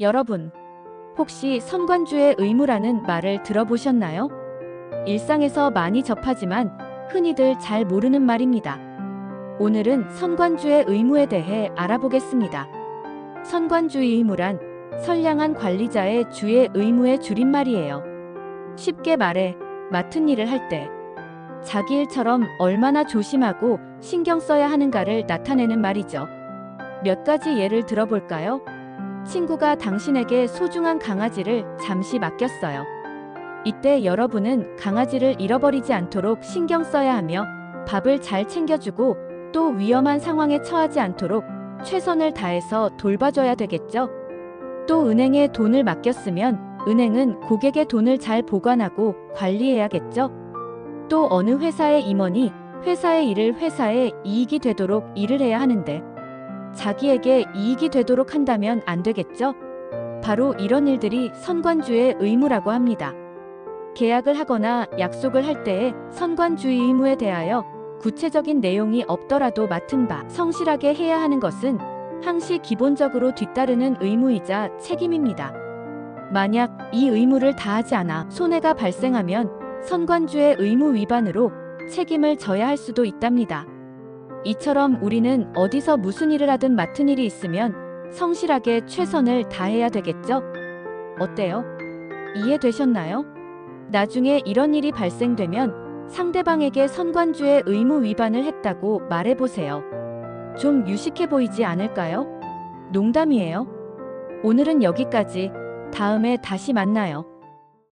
여러분, 혹시 선관주의 의무라는 말을 들어보셨나요? 일상에서 많이 접하지만 흔히들 잘 모르는 말입니다. 오늘은 선관주의 의무에 대해 알아보겠습니다. 선관주의 의무란 선량한 관리자의 주의 의무의 줄임말이에요. 쉽게 말해, 맡은 일을 할 때 자기 일처럼 얼마나 조심하고 신경 써야 하는가를 나타내는 말이죠. 몇 가지 예를 들어볼까요? 친구가 당신에게 소중한 강아지를 잠시 맡겼어요. 이때 여러분은 강아지를 잃어버리지 않도록 신경 써야 하며 밥을 잘 챙겨주고 또 위험한 상황에 처하지 않도록 최선을 다해서 돌봐줘야 되겠죠? 또 은행에 돈을 맡겼으면 은행은 고객의 돈을 잘 보관하고 관리해야겠죠? 또 어느 회사의 임원이 회사의 일을 회사에 이익이 되도록 일을 해야 하는데 자기에게 이익이 되도록 한다면 안 되겠죠? 바로 이런 일들이 선관주의 의무라고 합니다. 계약을 하거나 약속을 할 때에 선관주의 의무에 대하여 구체적인 내용이 없더라도 맡은 바 성실하게 해야 하는 것은 항시 기본적으로 뒤따르는 의무이자 책임입니다. 만약 이 의무를 다하지 않아 손해가 발생하면 선관주의 의무 위반으로 책임을 져야 할 수도 있답니다. 이처럼 우리는 어디서 무슨 일을 하든 맡은 일이 있으면 성실하게 최선을 다해야 되겠죠? 어때요? 이해되셨나요? 나중에 이런 일이 발생되면 상대방에게 선관주의 의무 위반을 했다고 말해보세요. 좀 유식해 보이지 않을까요? 농담이에요. 오늘은 여기까지. 다음에 다시 만나요.